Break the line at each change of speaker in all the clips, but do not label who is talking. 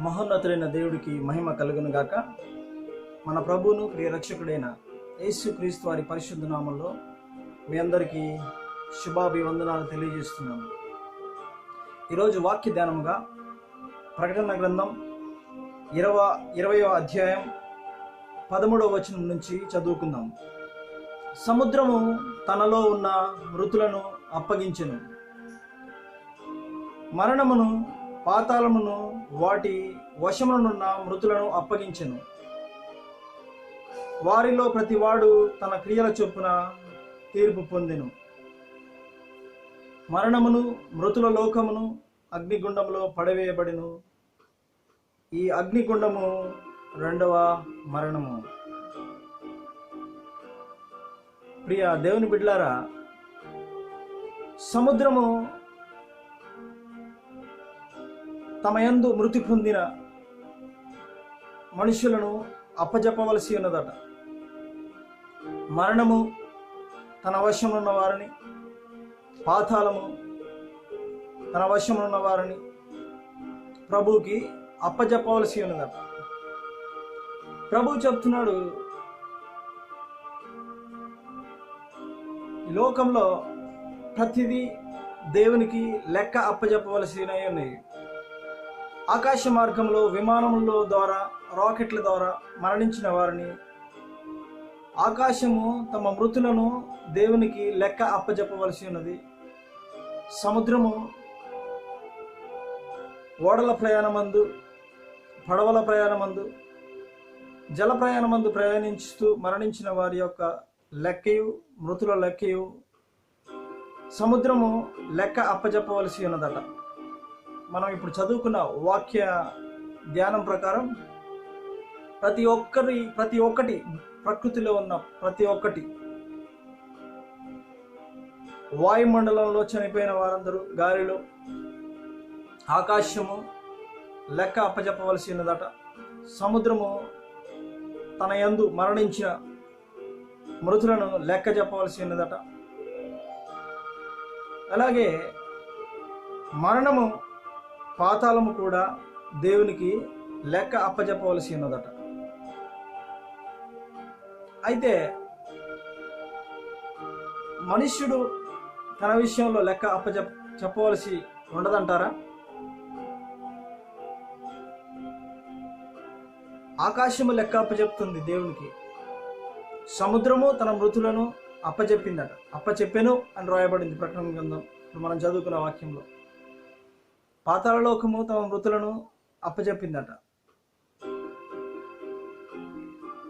మహోన్నతుడైన దేవుడికి మహిమ కలుగును గాక మన ప్రభువును ప్రియ రక్షకుడైన క్రీస్తు వారి పరిశుద్ధ నామంలో మీ అందరికీ శుభాభివందనాలు తెలియజేస్తున్నాను. ఈరోజు వాక్య ధ్యానముగా ప్రకటన గ్రంథం ఇరవ ఇరవయో అధ్యాయం పదమూడవ వచనం నుంచి చదువుకుందాం. సముద్రము తనలో ఉన్న మృతులను అప్పగించెను. మరణమును పాతాళమును వాటి వశమునున్న మృతులను అప్పగించెను. వారిలో ప్రతివాడు తన క్రియల చొప్పున తీర్పు పొందెను. మరణమును మృతుల లోకమును అగ్నిగుండంలో పడవేయబడిను. ఈ అగ్నిగుండము రెండవ మరణము. ప్రియ దేవుని బిడ్లారా సముద్రము తమ యందు మృతి పొందిన మనుషులను అప్పజెప్పవలసి ఉన్నదట. మరణము తన వశంలో ఉన్న వారిని పాతాళము తన వశంలో ఉన్న వారిని ప్రభువుకి అప్పజెప్పవలసి ఉన్నదట. ప్రభు చెప్తున్నాడు లోకంలో ప్రతిదీ దేవునికి లెక్క అప్పజెప్పవలసినవి ఉన్నాయి. ఆకాశ మార్గంలో విమానముల ద్వారా రాకెట్ల ద్వారా మరణించిన వారిని. ఆకాశము తమ మృతులను దేవునికి లెక్క అప్పజెప్పవలసి ఉన్నది. సముద్రము ఓడల ప్రయాణమందు పడవల ప్రయాణమందు జల ప్రయాణమందు ప్రయాణించుతూ మరణించిన వారి యొక్క లెక్కయు మృతుల లెక్కయు సముద్రము లెక్క అప్పజెప్పవలసి ఉన్నదట. మనం ఇప్పుడు చదువుకున్న వాక్య ధ్యానం ప్రకారం ప్రతి ఒక్కరి ప్రతి ఒక్కటి ప్రకృతిలో ఉన్న ప్రతి ఒక్కటి వాయుమండలంలో చనిపోయిన వారందరూ గాలిలో ఆకాశము లెక్క అప్పజెప్పవలసి ఉన్నదట. సముద్రము తన యందు మరణించిన మృతులను లెక్క చెప్పవలసి ఉన్నదట. అలాగే మరణము పాతాళము కూడా దేవునికి లెక్క అప్పచెప్పవలసి ఉన్నదట. అయితే మనుష్యుడు తన విషయంలో లెక్క అప్పచెప్ చెప్పవలసి ఉండదంటారా? ఆకాశము లెక్క అప్పచెప్తుంది దేవునికి. సముద్రము తన మృతులను అప్పచెప్పిందట అప్పచెప్పెను అని రాయబడింది ప్రకటన గ్రంథం. మనం చదువుకున్న వాక్యంలో. పాతాళలోకము తమ మృతులను అప్పచెప్పిందట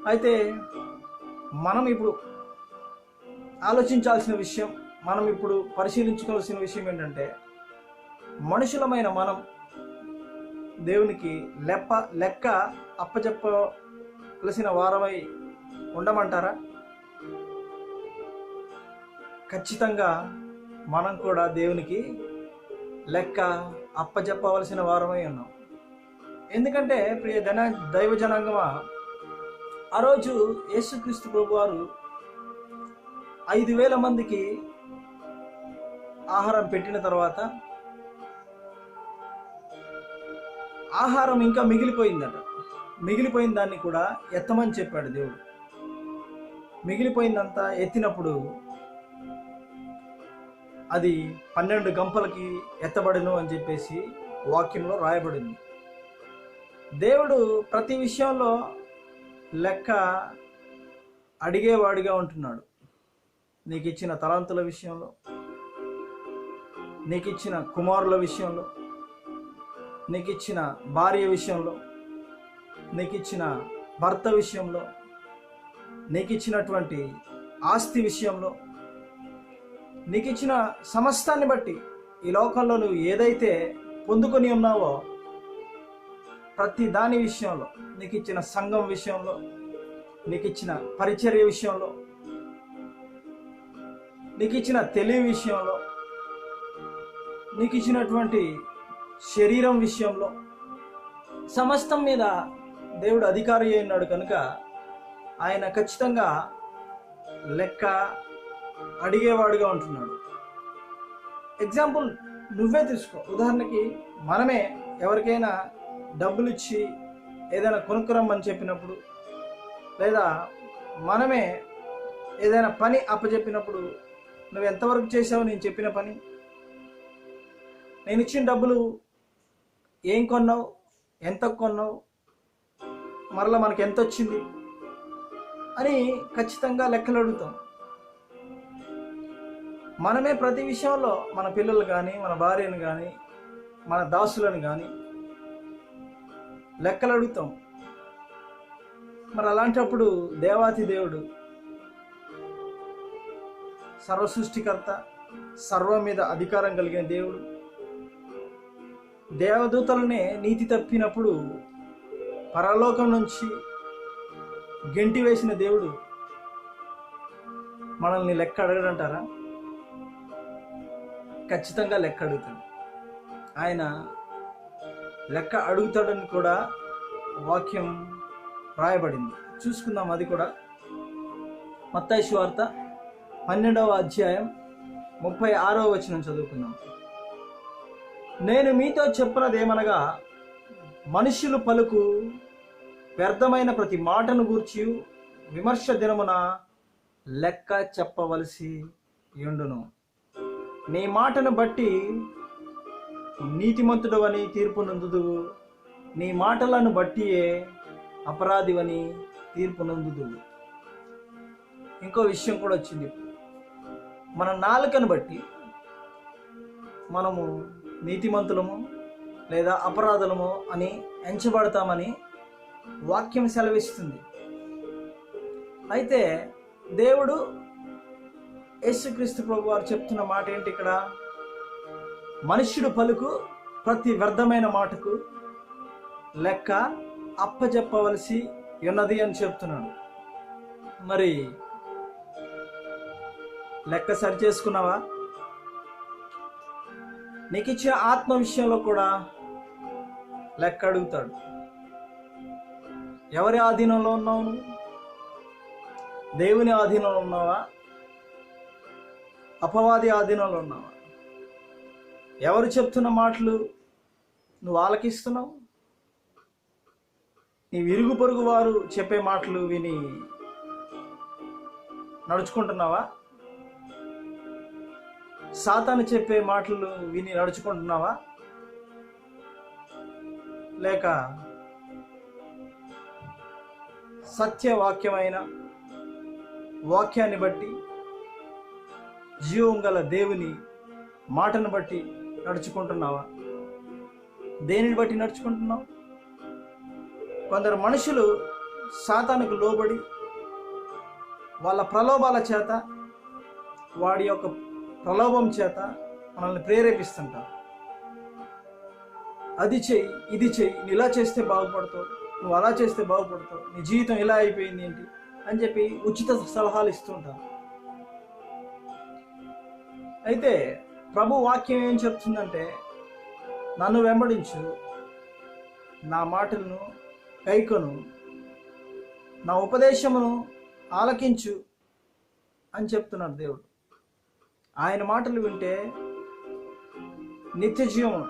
అయితే మనం ఇప్పుడు ఆలోచించాల్సిన విషయం మనం ఇప్పుడు పరిశీలించుకోవాల్సిన విషయం ఏంటంటే మనుషులమైన మనం దేవునికి లెప్ప లెక్క అప్పచెప్పవలసిన వారమై ఉండమంటారా? ఖచ్చితంగా మనం కూడా దేవునికి లెక్క అప్పచెప్పవలసిన వారమై ఉన్నాం. ఎందుకంటే ప్రియ ధన దైవ జనాంగమా ఆ రోజు యేసుక్రీస్తు ప్రభు వారు ఐదు వేల మందికి ఆహారం పెట్టిన తర్వాత ఆహారం ఇంకా మిగిలిపోయిందట. మిగిలిపోయిన దాన్ని కూడా ఎత్తమని చెప్పాడు దేవుడు. మిగిలిపోయిందంతా ఎత్తినప్పుడు అది పన్నెండు గంపలకి ఎత్తబడను అని చెప్పేసి వాక్యంలో రాయబడింది. దేవుడు ప్రతి విషయంలో లెక్క అడిగేవాడిగా ఉంటున్నాడు. నీకు ఇచ్చిన తలాంతుల విషయంలో నీకు ఇచ్చిన కుమారుల విషయంలో నీకు ఇచ్చిన భార్య విషయంలో నీకు ఇచ్చిన భర్త విషయంలో నీకు ఇచ్చినటువంటి ఆస్తి విషయంలో నీకు ఇచ్చిన సమస్తాన్ని బట్టి ఈ లోకంలో నువ్వు ఏదైతే పొందుకొని ఉన్నావో ప్రతి దాని విషయంలో నీకు ఇచ్చిన సంఘం విషయంలో నీకు ఇచ్చిన పరిచర్య విషయంలో నీకు ఇచ్చిన తెలివి విషయంలో నీకు ఇచ్చినటువంటి శరీరం విషయంలో సమస్తం మీద దేవుడు అధికారి అయి ఉన్నాడు కనుక ఆయన ఖచ్చితంగా లెక్క అడిగేవాడుగా ఉంటున్నాడు. ఎగ్జాంపుల్ నువ్వే తీసుకో. ఉదాహరణకి మనమే ఎవరికైనా డబ్బులు ఇచ్చి ఏదైనా కొనుక్కురమ్మని చెప్పినప్పుడు లేదా మనమే ఏదైనా పని అప్పచెప్పినప్పుడు నువ్వు ఎంతవరకు చేసావు నేను చెప్పిన పని? నేను ఇచ్చిన డబ్బులు ఏం కొన్నావు ఎంత కొన్నావు మరలా మనకు ఎంత వచ్చింది అని ఖచ్చితంగా లెక్కలు అడుగుతాం. మనమే ప్రతి విషయంలో మన పిల్లలు కానీ మన భార్యను కానీ మన దాసులను కానీ లెక్కలు అడుగుతాం. మరి అలాంటప్పుడు దేవాతి దేవుడు సర్వ సృష్టికర్త సర్వం మీద అధికారం కలిగిన దేవుడు దేవదూతలనే నీతి తప్పినప్పుడు పరలోకం నుంచి గెంటి వేసిన దేవుడు మనల్ని లెక్క అడగడంటారా? ఖచ్చితంగా లెక్క అడుగుతాడు. ఆయన లెక్క అడుగుతాడని కూడా వాక్యం రాయబడింది. చూసుకుందాం అది కూడా. మత్తాయి వార్త పన్నెండవ అధ్యాయం ముప్పై ఆరవ వచనం చదువుకుందాం. నేను మీతో చెప్పినదేమనగా మనుషులు పలుకు వ్యర్థమైన ప్రతి మాటను గూర్చి విమర్శ దినమున లెక్క చెప్పవలసి ఉండును నీ మాటను బట్టి నీతిమంతుడవని తీర్పు నందుదు. నీ మాటలను బట్టియే అపరాధివని తీర్పు నందుదు. ఇంకో విషయం కూడా వచ్చింది. మన నాలుకను బట్టి మనము నీతిమంతులము లేదా అపరాధులము అని ఎంచబడతామని వాక్యం సెలవిస్తుంది. అయితే దేవుడు యేసుక్రీస్తు ప్రభు వారు చెప్తున్న మాట ఏంటి ఇక్కడ? మనుష్యుడు పలుకు ప్రతి వ్యర్థమైన మాటకు లెక్క అప్పచెప్పవలసి ఉన్నది అని చెప్తున్నాడు. మరి లెక్క సరి చేసుకున్నావా నీకు ఇచ్చిన ఆత్మ విషయంలో కూడా లెక్క అడుగుతాడు. ఎవరి ఆధీనంలో ఉన్నావు నువ్వు? దేవుని ఆధీనంలో ఉన్నావా? అపవాది ఆధీనంలో ఉన్నావా? ఎవరు చెప్తున్న మాటలు నువ్వు ఆలకిస్తున్నావు? నీ విరుగు పొరుగు వారు చెప్పే మాటలు విని నడుచుకుంటున్నావా? సాతాను చెప్పే మాటలు విని నడుచుకుంటున్నావా? లేక సత్యవాక్యమైన వాక్యాన్ని బట్టి జీవం గల దేవుని మాటను బట్టి నడుచుకుంటున్నావా? దేనిని బట్టి నడుచుకుంటున్నావు? కొందరు మనుషులు సాతానికి లోబడి వాళ్ళ ప్రలోభాల చేత వాడి యొక్క ప్రలోభం చేత మనల్ని ప్రేరేపిస్తుంటారు. అది చెయ్యి ఇది చెయ్యి నువ్వు ఇలా చేస్తే బాగుపడతావు నువ్వు అలా చేస్తే బాగుపడతావు నీ జీవితం ఇలా అయిపోయింది ఏంటి అని చెప్పి ఉచిత సలహాలు ఇస్తుంటారు. అయితే ప్రభు వాక్యం ఏం చెప్తుందంటే నన్ను వెంబడించు నా మాటలను కైకొను నా ఉపదేశమును ఆలకించు అని చెప్తున్నాడు దేవుడు. ఆయన మాటలు వింటే నిత్య జీవం.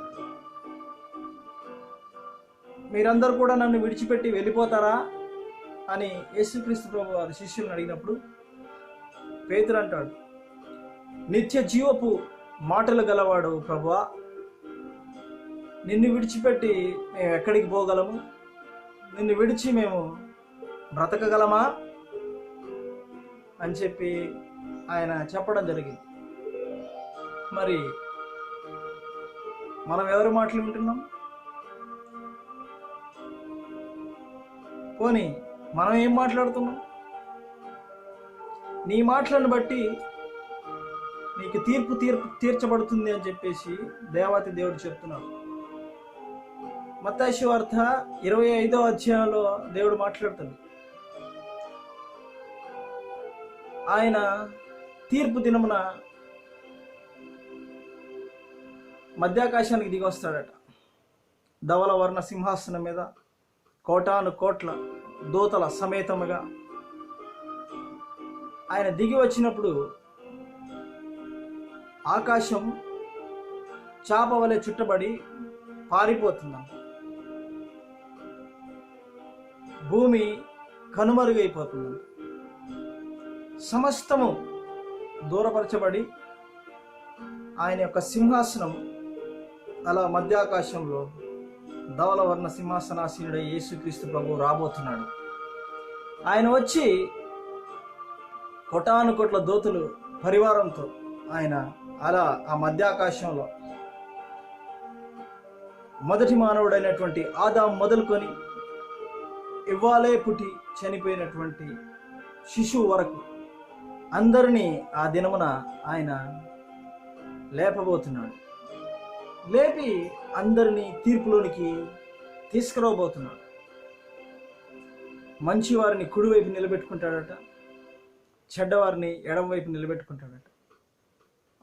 మీరందరూ కూడా నన్ను విడిచిపెట్టి వెళ్ళిపోతారా అని యేసుక్రీస్తు ప్రభు వారి శిష్యులను అడిగినప్పుడు పేతురు అంటాడు నిత్య జీవపు మాటలు గలవాడు ప్రభువా. నిన్ను విడిచిపెట్టి మేము ఎక్కడికి పోగలము? నిన్ను విడిచి మేము బ్రతకగలమా? అని చెప్పి ఆయన చెప్పడం జరిగింది. మరి మనం ఎవరి మాటలు వింటున్నాం? పోనీ మనం ఏం మాట్లాడుతున్నాం? నీ మాటలను బట్టి నీకు తీర్పు తీర్పు తీర్చబడుతుంది అని చెప్పేసి దేవాతి దేవుడు చెప్తున్నాడు. మత్తాయి వార్త ఇరవై ఐదో అధ్యాయంలో దేవుడు మాట్లాడుతుంది ఆయన తీర్పు దినమున మధ్యాకాశానికి దిగి వస్తాడట. ధవల వర్ణ సింహాసనం మీద కోటాను కోట్ల దూతల సమేతముగా ఆయన దిగి వచ్చినప్పుడు ఆకాశం చాప వలె చుట్టబడి పారిపోతున్నాం భూమి కనుమరుగైపోతుంది సమస్తము దూరపరచబడి ఆయన యొక్క సింహాసనం అలా మధ్యాకాశంలో ధవలవర్ణ సింహాసనాసీనుడ యేసుక్రీస్తు ప్రభు రాబోతున్నాడు. ఆయన వచ్చి కొటాను కొట్ల దోతులు పరివారంతో ఆయన అలా ఆ మధ్యాకాశంలో మొదటి మానవుడైనటువంటి ఆదాం మొదలుకొని ఇవ్వాలే పుట్టి చనిపోయినటువంటి శిశువు వరకు అందరినీ ఆ దినమున ఆయన లేపబోతున్నాడు. లేపి అందరినీ తీర్పులోనికి తీసుకురాబోతున్నాడు. మంచివారిని కుడివైపు నిలబెట్టుకుంటాడట చెడ్డవారిని ఎడమవైపు నిలబెట్టుకుంటాడట.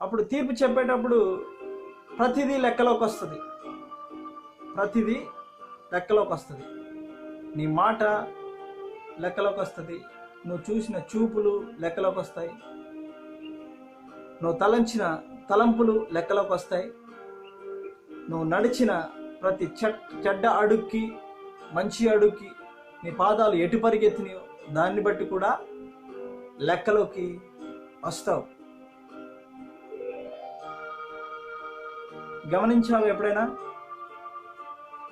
అప్పుడు తీర్పు చెప్పేటప్పుడు ప్రతిదీ లెక్కలోకి వస్తుంది. ప్రతిదీ లెక్కలోకి వస్తుంది. నీ మాట లెక్కలోకి వస్తుంది. నువ్వు చూసిన చూపులు లెక్కలోకి వస్తాయి. నువ్వు తలంచిన తలంపులు లెక్కలోకి వస్తాయి. నువ్వు నడిచిన ప్రతి చెట్ చెడ్డ అడుక్కి మంచి అడుక్కి నీ పాదాలు ఎటు పరిగెత్తినాయో దాన్ని బట్టి కూడా లెక్కలోకి వస్తావు. గమనించావు ఎప్పుడైనా?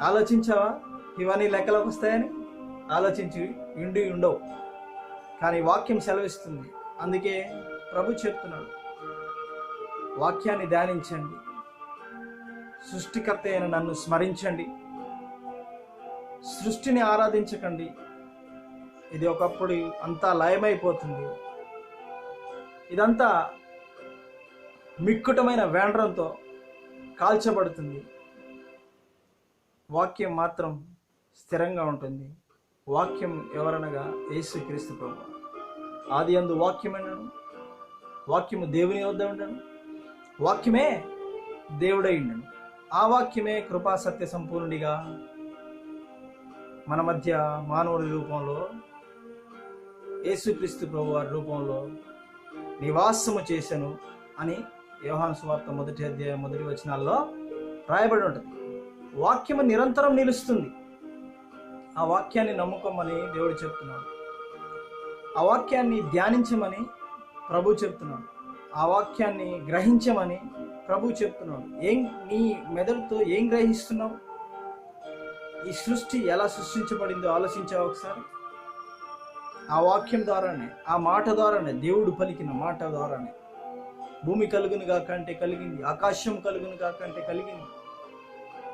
ఆలోచించావా? ఇవన్నీ లెక్కలోకి వస్తాయని? ఆలోచించి ఉండి ఉండవు. కానీ వాక్యం సెలవిస్తుంది. అందుకే ప్రభు చెప్తున్నాడు వాక్యాన్ని ధ్యానించండి. సృష్టికర్త అయిన నన్ను స్మరించండి. సృష్టిని ఆరాధించకండి. ఇది ఒకప్పుడు అంతా లయమైపోతుంది. ఇదంతా మిక్కుటమైన వేండ్రంతో కాల్చబడుతుంది. వాక్యం మాత్రం స్థిరంగా ఉంటుంది. వాక్యం ఎవరనగా యేసుక్రీస్తు ప్రభు. ఆది అందు వాక్యమైనను వాక్యము దేవుని వద్ద ఉండను. వాక్యమే దేవుడై ఉండను. ఆ వాక్యమే కృపా సత్య సంపూర్ణుడిగా మన మధ్య మానవుడి రూపంలో యేసుక్రీస్తు ప్రభు వారి రూపంలో నివాసము చేశాను అని యోహాను సువార్త మొదటి అధ్యాయం మొదటి వచనాల్లో రాయబడి ఉంటుంది. వాక్యము నిరంతరం నిలుస్తుంది. ఆ వాక్యాన్ని నమ్ముకోమని దేవుడు చెప్తున్నాడు. ఆ వాక్యాన్ని ధ్యానించమని ప్రభు చెప్తున్నాడు. ఆ వాక్యాన్ని గ్రహించమని ప్రభు చెప్తున్నాడు. ఏం నీ మెదడుతో ఏం గ్రహిస్తున్నావు? ఈ సృష్టి ఎలా సృష్టించబడిందో ఆలోచించావు ఒకసారి? ఆ వాక్యం ద్వారానే ఆ మాట ద్వారానే దేవుడు పలికిన మాట ద్వారానే. భూమి కలుగును కాకంటే కలిగింది ఆకాశం కలుగును కాకంటే కలిగింది.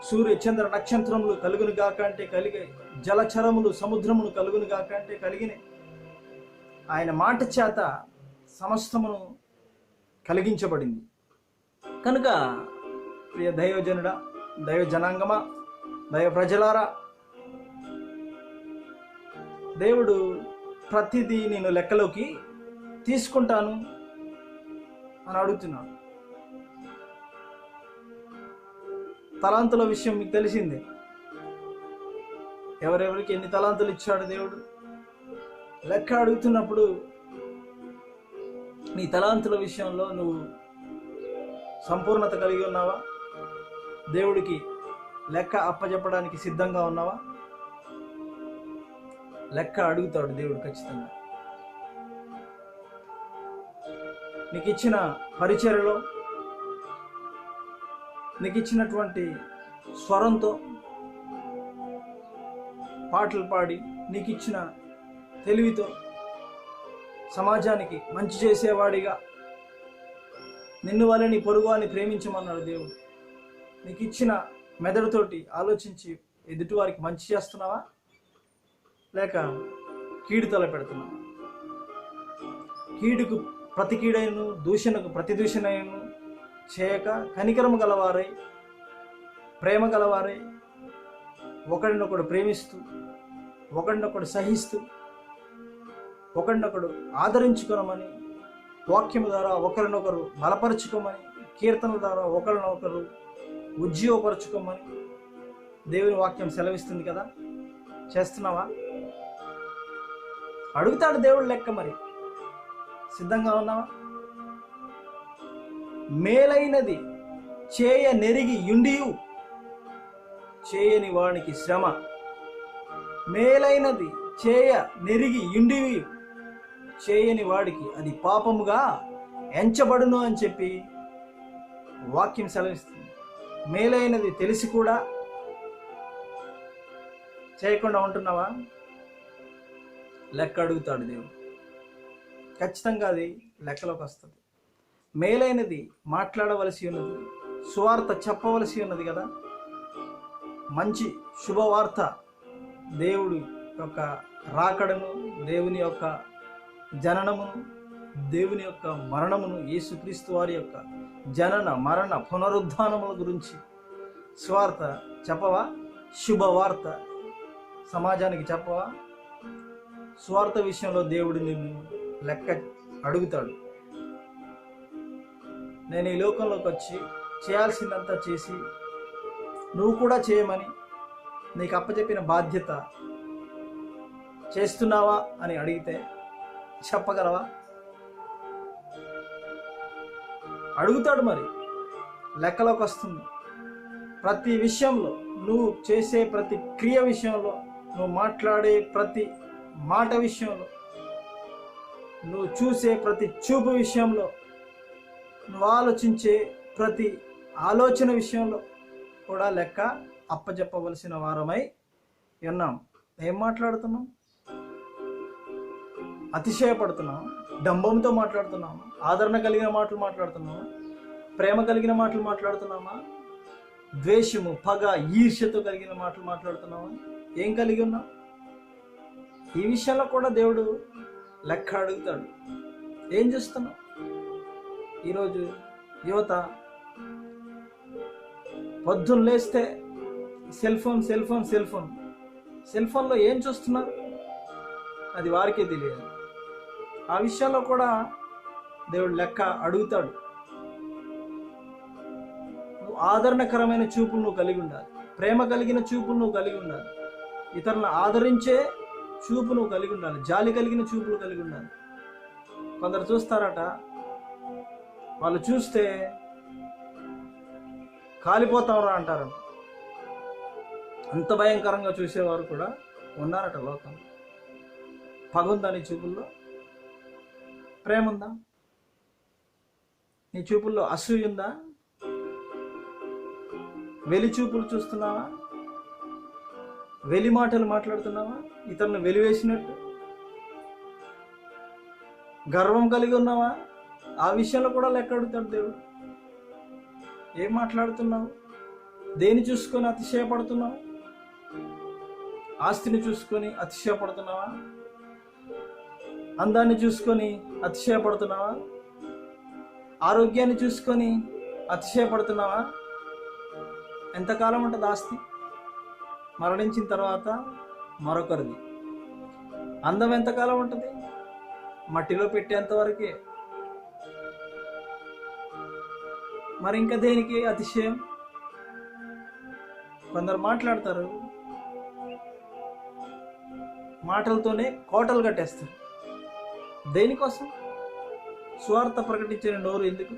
సూర్య చంద్ర నక్షత్రములు కలుగును కాకంటే కలిగాయి జలచరములు సముద్రములు కలుగును కాకంటే కలిగినాయి ఆయన మాట చేత సమస్తమును కలిగించబడింది. కనుక ప్రియ దైవజనుడా దైవ జనాంగమా దైవ ప్రజలారా దేవుడు ప్రతిదీ నేను లెక్కలోకి తీసుకుంటాను. అని అడుగుతున్నాడు. తలాంతుల విషయం మీకు తెలిసిందే. ఎవరెవరికి ఎన్ని తలాంతులు ఇచ్చాడు దేవుడు? లెక్క అడుగుతున్నప్పుడు నీ తలాంతుల విషయంలో నువ్వు సంపూర్ణత కలిగి ఉన్నావా? దేవుడికి లెక్క అప్పచెప్పడానికి సిద్ధంగా ఉన్నావా? లెక్క అడుగుతాడు దేవుడు ఖచ్చితంగా. నీకు ఇచ్చిన పరిచర్యలో నీకు ఇచ్చినటువంటి స్వరంతో పాటలు పాడి నీకు ఇచ్చిన తెలివితో సమాజానికి మంచి చేసేవాడిగా నిన్ను వల్ల నీ పొరుగు అని ప్రేమించమన్నాడు దేవుడు. నీకు ఇచ్చిన మెదడుతోటి ఆలోచించి ఎదుటివారికి మంచి చేస్తున్నావా? లేక కీడు తల పెడుతున్నావా కీడుకు ప్రతి కీడైను దూషణకు ప్రతి దూషణైను చేయక కనికరము గలవారై ప్రేమ గలవారై ఒకడినొకడు ప్రేమిస్తూ ఒకడినొకడు సహిస్తూ ఒకడినొకడు ఆదరించుకోనమని వాక్యం ద్వారా ఒకరినొకరు బలపరుచుకోమని కీర్తనల ద్వారా ఒకరినొకరు ఉజ్జీవపరచుకోమని దేవుని వాక్యం సెలవిస్తుంది కదా? చేస్తున్నావా? అడుగుతాడు దేవుడు లెక్క మరి. సిద్ధంగా ఉన్నావా? మేలైనది చేయ నెరిగి యుండియు. చేయని వానికి శ్రమ. మేలైనది చేయ నెరిగి ఇండివి చేయని వాడికి అది పాపముగా ఎంచబడును అని చెప్పి వాక్యం సెలవిస్తుంది. మేలైనది తెలిసి కూడా చేయకుండా ఉంటున్నావా? లెక్క అడుగుతాడు దేవుడు. ఖచ్చితంగా అది లెక్కలోకి వస్తుంది. మేలైనది మాట్లాడవలసి ఉన్నది సువార్త చెప్పవలసి ఉన్నది కదా? మంచి శుభవార్త దేవుడు యొక్క రాకడము దేవుని యొక్క జననమును దేవుని యొక్క మరణమును యేసుక్రీస్తు వారి యొక్క జనన మరణ పునరుద్ధానముల గురించి స్వార్థ చెప్పవా? శుభవార్త సమాజానికి చెప్పవా? స్వార్థ విషయంలో దేవుడు నిన్ను లెక్క అడుగుతాడు. నేను ఈ లోకంలోకి వచ్చి చేయాల్సిందంతా చేసి నువ్వు కూడా చేయమని నీకు అప్పచెప్పిన బాధ్యత చేస్తున్నావా అని అడిగితే చెప్పగలవా? అడుగుతాడు మరి. లెక్కలోకి వస్తుంది. ప్రతి విషయంలో నువ్వు చేసే ప్రతి క్రియ విషయంలో నువ్వు మాట్లాడే ప్రతి మాట విషయంలో నువ్వు చూసే ప్రతి చూపు విషయంలో నువ్వు ఆలోచించే ప్రతి ఆలోచన విషయంలో కూడా లెక్క అప్పచెప్పవలసిన వారమై ఉన్నాం. ఏం మాట్లాడుతున్నాం? అతిశయపడుతున్నాం. డంబంతో మాట్లాడుతున్నాం. ఆదరణ కలిగిన మాటలు మాట్లాడుతున్నాం. ప్రేమ కలిగిన మాటలు మాట్లాడుతున్నామా? ద్వేషము పగ ఈర్ష్యతో కలిగిన మాటలు మాట్లాడుతున్నామా? ఏం కలిగి ఉన్నాం? ఈ విషయంలో కూడా దేవుడు లెక్క అడుగుతాడు. ఏం చేస్తున్నావు? ఈరోజు యువత పొద్దున్న లేస్తే cell phone cell phone cell phone. Cell ఫోన్లో ఏం చూస్తున్నారు? అది వారికే తెలియదు ఆ విషయంలో కూడా దేవుడు లెక్క అడుగుతాడు. నువ్వు ఆదరణకరమైన చూపులు నువ్వు కలిగి ఉండాలి. ప్రేమ కలిగిన చూపులు నువ్వు కలిగి ఉండాలి. ఇతరులను ఆదరించే చూపు నువ్వు కలిగి ఉండాలి. జాలి కలిగిన చూపులు కలిగి ఉండాలి. కొందరు చూస్తారట వాళ్ళు చూస్తే కాలిపోతామరా అంటారు. అంత భయంకరంగా చూసేవారు కూడా ఉన్నారట లోకం. పగుందా నీ చూపుల్లో? ప్రేమ ఉందా? నీ చూపుల్లో అసూయుందా? వెలి చూపులు చూస్తున్నావా? వెలి మాటలు మాట్లాడుతున్నావా? ఇతరుని వెలివేసినట్టు. గర్వం కలిగి ఉన్నావా? ఆ విషయంలో కూడా లెక్క అడుగుతాడు దేవుడు. ఏం మాట్లాడుతున్నావు? దేని చూసుకొని అతిశయపడుతున్నావు? ఆస్తిని చూసుకొని అతిశయపడుతున్నావా? అందాన్ని చూసుకొని అతిశయపడుతున్నావా? ఆరోగ్యాన్ని చూసుకొని అతిశయపడుతున్నావా? ఎంతకాలం ఉంటుంది ఆస్తి? మరణించిన తర్వాత మరొకరిది. అందం ఎంతకాలం ఉంటుంది? మట్టిలో పెట్టేంత వరకే. మరి ఇంకా దేనికి అతిశయం? కొందరు మాట్లాడతారు మాటలతోనే కోటలు కట్టేస్తారు. దేనికోసం? స్వార్థ ప్రకటించిన నోరు ఎందుకు?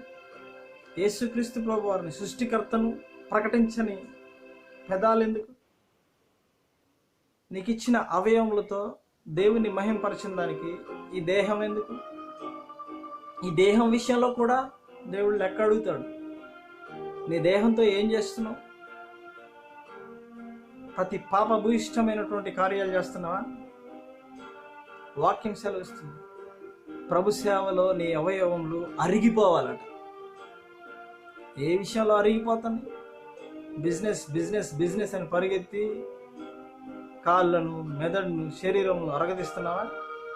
యేసుక్రీస్తు ప్రభు వారిని సృష్టికర్తను ప్రకటించని పెదాలు ఎందుకు? నీకు ఇచ్చిన అవయవములతో దేవుని మహింపరిచిన దానికి ఈ దేహం ఎందుకు? ఈ దేహం విషయంలో కూడా దేవుడు లెక్క అడుగుతాడు. నీ దేహంతో ఏం చేస్తున్నావు? ప్రతి పాప భూయిష్టమైనటువంటి కార్యాలు చేస్తున్నావా? వాక్యం సెలవిస్తుంది. ప్రభు సేవలో నీ అవయవములు అరిగిపోవాలట. ఏ విషయంలో అరిగిపోతాను బిజినెస్ బిజినెస్ బిజినెస్ అని పరిగెత్తి కాళ్ళను మెదడును శరీరమును అరగదీస్తున్నావా?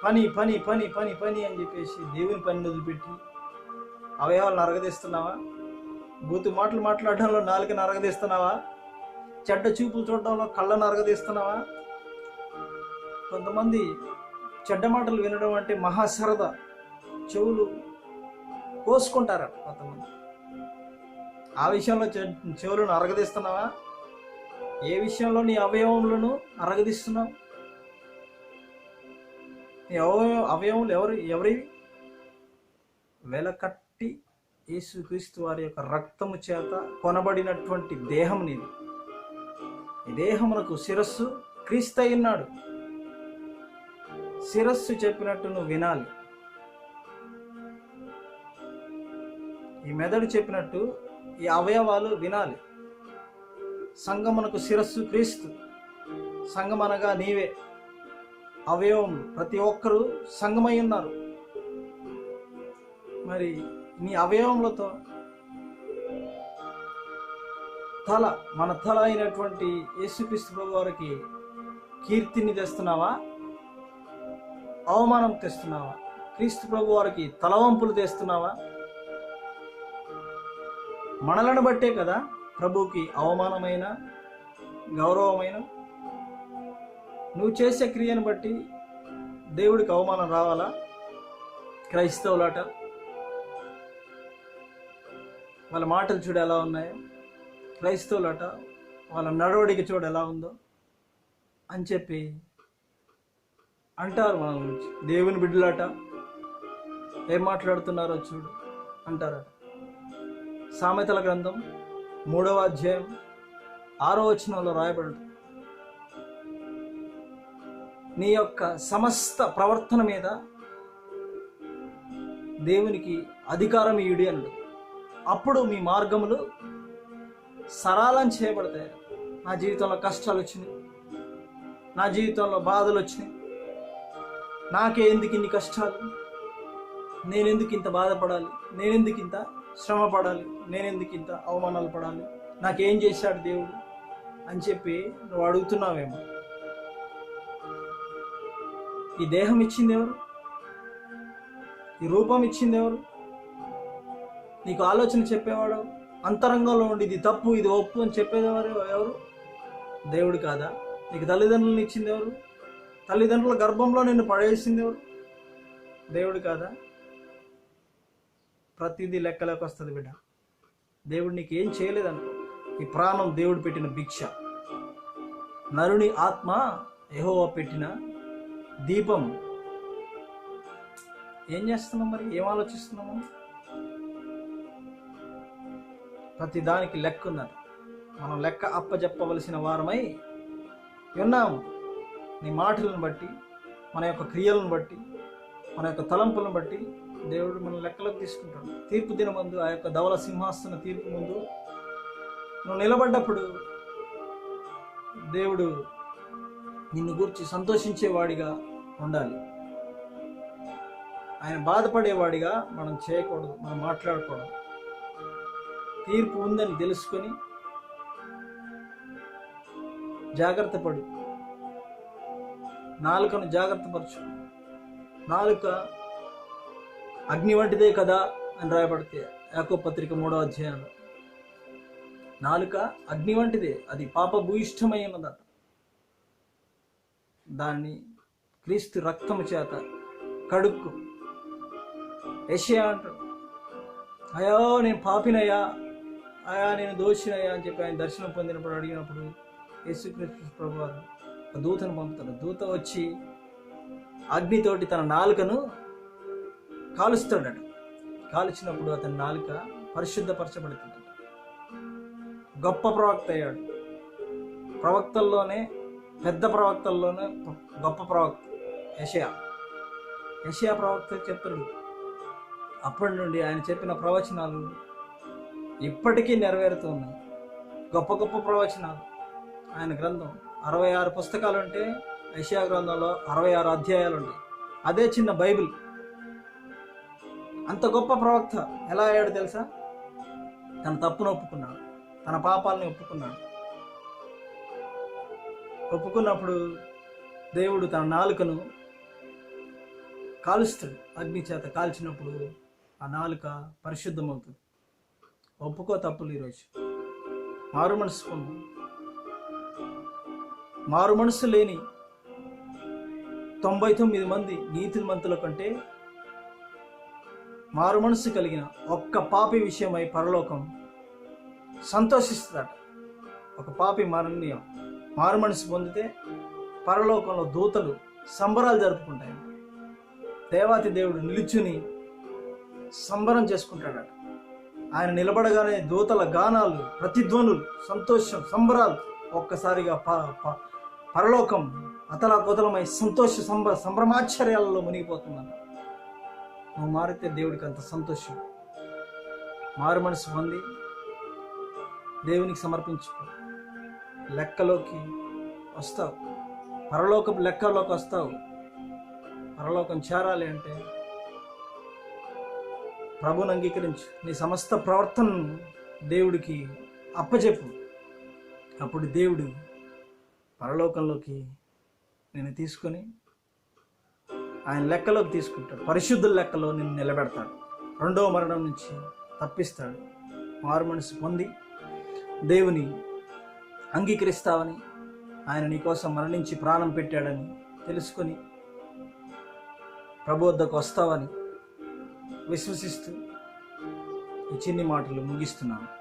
పని పని పని పని పని అని చెప్పేసి దేవుని పని వదిలిపెట్టి అవయవాలను అరగదీస్తున్నావా? బూతు మాటలు మాట్లాడడంలో నాలుకను అరగదీస్తున్నావా? చెడ్డ చూపులు చూడడంలో కళ్ళను అరగదీస్తున్నావా? కొంతమంది చెడ్డ మాటలు వినడం అంటే మహా సరదా చెవులు కోసుకుంటారట కొంతమంది. ఆ విషయంలో చె- చెవులను అరగదీస్తున్నావా? ఏ విషయంలో నీ అవయవములను అరగదీస్తున్నావు? నీ అవయవ అవయవములు ఎవరు ఎవరివి? వెలకట్టి యేసుక్రీస్తు వారి యొక్క రక్తము చేత కొనబడినటువంటి దేహం నీది. ఈ దేహమునకు శిరస్సు క్రీస్తు ఉన్నాడు. శిరస్సు చెప్పినట్టు నువ్వు వినాలి. ఈ మెదడు చెప్పినట్టు ఈ అవయవాలు వినాలి. సంగమునకు శిరస్సు క్రీస్తు. సంగం అనగా నీవే. అవయవం ప్రతి ఒక్కరూ సంగమై ఉన్నారు. మరి నీ అవయవములతో తల మన తల అయినటువంటి యేసుక్రీస్తు ప్రభు వారికి కీర్తిని తెస్తున్నావా? అవమానం తెస్తున్నావా? క్రీస్తు ప్రభు వారికి తలవంపులు తెస్తున్నావా? మనలను బట్టే కదా ప్రభుకి అవమానమైన గౌరవమైన నువ్వు చేసే క్రియను బట్టి దేవుడికి అవమానం రావాలా? క్రైస్తవులాట. వాళ్ళ మాటలు చూడు ఎలా ఉన్నాయో. క్రైస్తవులట వాళ్ళ నడవడిక చూడు ఎలా ఉందో అని చెప్పి అంటారు మన గురించి దేవుని బిడ్డలాట ఏం మాట్లాడుతున్నారో చూడు అంటారట సామెతల గ్రంథం మూడవ అధ్యాయం ఆరో వచనంలో రాయబడు నీ యొక్క సమస్త ప్రవర్తన మీద దేవునికి అధికారం ఇయుడి అన్నాడు. అప్పుడు మీ మార్గములు సరళం చేయబడతాయి. నా జీవితంలో కష్టాలు వచ్చినాయి. నా జీవితంలో బాధలు వచ్చినాయి. నాకే ఎందుకు ఇన్ని కష్టాలు? నేనెందుకు ఇంత బాధపడాలి? నేనెందుకు ఇంత శ్రమ పడాలి నేనెందుకు ఇంత అవమానాలు పడాలి? నాకేం చేశాడు దేవుడు? అని చెప్పి నువ్వు అడుగుతున్నావేమో. ఈ దేహం ఇచ్చింది ఎవరు? ఈ రూపం ఇచ్చింది ఎవరు? నీకు ఆలోచన చెప్పేవాడు అంతరంగంలో ఉండి ఇది తప్పు ఇది ఒప్పు అని చెప్పేదేవారు ఎవరు? ఎవరు? దేవుడు కాదా? నీకు తల్లిదండ్రులను ఇచ్చింది ఎవరు? తల్లిదండ్రుల గర్భంలో నిన్ను పడేసింది ఎవరు? దేవుడు కాదా? ప్రతిదీ లెక్కలోకి వస్తుంది బిడ్డ. దేవుడు నీకు ఏం చేయలేదనుకో ఈ ప్రాణం దేవుడు పెట్టిన భిక్ష. నరుని ఆత్మ యెహోవా పెట్టిన దీపం. ఏం చేస్తున్నాం మరి? ఏం ఆలోచిస్తున్నాము ప్రతి దానికి లెక్క ఉన్నది. మనం లెక్క అప్పజెప్పవలసిన వారమై విన్నాము నీ మాటలను బట్టి మన యొక్క క్రియలను బట్టి మన యొక్క తలంపులను బట్టి దేవుడు మన లెక్కలోకి తీసుకుంటాడు. తీర్పు దిన ముందు ఆ యొక్క ధవల సింహాసన తీర్పు ముందు నువ్వు నిలబడ్డప్పుడు దేవుడు నిన్ను గురించి సంతోషించేవాడిగా ఉండాలి. ఆయన బాధపడేవాడిగా మనం చేయకూడదు మనం మాట్లాడకూడదు. తీర్పు ఉందని తెలుసుకొని జాగ్రత్త పడు. నాలుకను జాగ్రత్త పరచు. నాలుక అగ్ని వంటిదే కదా అని రాయబడితే యాకో పత్రిక మూడో అధ్యాయం నాలుక అగ్ని వంటిదే అది పాప భూయిష్టమై ఉన్నదట దాన్ని క్రీస్తు రక్తము చేత కడుక్కు. యెషయా అంటాడు అయ్యో నేను పాపినయ్యా అయా నేను దోషినయ్యా అని చెప్పి ఆయన దర్శనం పొందినప్పుడు అడిగినప్పుడు యేసుక్రీస్తు ప్రభు ఒక దూతను పంపుతాడు. దూత వచ్చి అగ్నితోటి తన నాలుకను కాలుస్తున్నాడు కాల్చినప్పుడు అతని నాలుక పరిశుద్ధపరచబడుతుంది. గొప్ప ప్రవక్త అయ్యాడు. ప్రవక్తల్లోనే పెద్ద ప్రవక్తల్లోనే గొప్ప ప్రవక్త యషయా. యషయా ప్రవక్త చెప్తాడు అప్పటి నుండి ఆయన చెప్పిన ప్రవచనాలు ఇప్పటికీ నెరవేరుతున్నాయి. గొప్ప గొప్ప ప్రవచనాలు. ఆయన గ్రంథం అరవై ఆరు పుస్తకాలు ఉంటే యషయా గ్రంథంలో అరవై ఆరు అధ్యాయాలు ఉంటాయి అదే చిన్న బైబిల్. అంత గొప్ప ప్రవక్త ఎలా అయ్యాడు తెలుసా? తన తప్పును ఒప్పుకున్నాడు. తన పాపాలని ఒప్పుకున్నాడు. ఒప్పుకున్నప్పుడు దేవుడు తన నాలుకను కాలుస్తాడు. అగ్ని చేత కాల్చినప్పుడు ఆ నాలుక పరిశుద్ధమవుతుంది. ఒప్పుకో తప్పులు ఈరోజు. మారు మనసు పొందు. మారు మనసు లేని తొంభై తొమ్మిది మంది నీతిమంతుల కంటే మారు మనసు కలిగిన ఒక్క పాపి విషయమై పరలోకం సంతోషిస్తాడు ఒక పాపి మరణీయం. మారు మనసు పొందితే పరలోకంలో దూతలు సంబరాలు జరుపుకుంటాయి. దేవాతి దేవుడు నిలుచుని సంబరం చేసుకుంటాడట. ఆయన నిలబడగానే దూతల గానాలు ప్రతిధ్వనులు సంతోషం సంబరాలు ఒక్కసారిగా ప ప- పరలోకం అతలాకుతలమై సంతోష సంబ సంభ్రమాశ్చర్యాలలో మునిగిపోతున్నాను నువ్వు మారితే దేవుడికి అంత సంతోషం. మారు మనసు పొంది దేవునికి సమర్పించుకో లెక్కలోకి వస్తావు. పరలోకపు లెక్కలోకి వస్తావు. పరలోకం చేరాలి అంటే ప్రభుని అంగీకరించు. నీ సమస్త ప్రవర్తనను దేవుడికి అప్పచెప్పు అప్పుడు దేవుడు పరలోకంలోకి నేను తీసుకొని ఆయన లెక్కలోకి తీసుకుంటాడు. పరిశుద్ధుల లెక్కలో నిన్ను నిలబెడతాడు. రెండవ మరణం నుంచి తప్పిస్తాడు. మారు మనసు పొంది దేవుని అంగీకరిస్తావని ఆయన నీకోసం మరణించి ప్రాణం పెట్టాడని తెలుసుకొని ప్రభు వద్దకు వస్తావని విశ్వసిస్తూ ఈ చిన్ని మాటలు ముగిస్తున్నాను.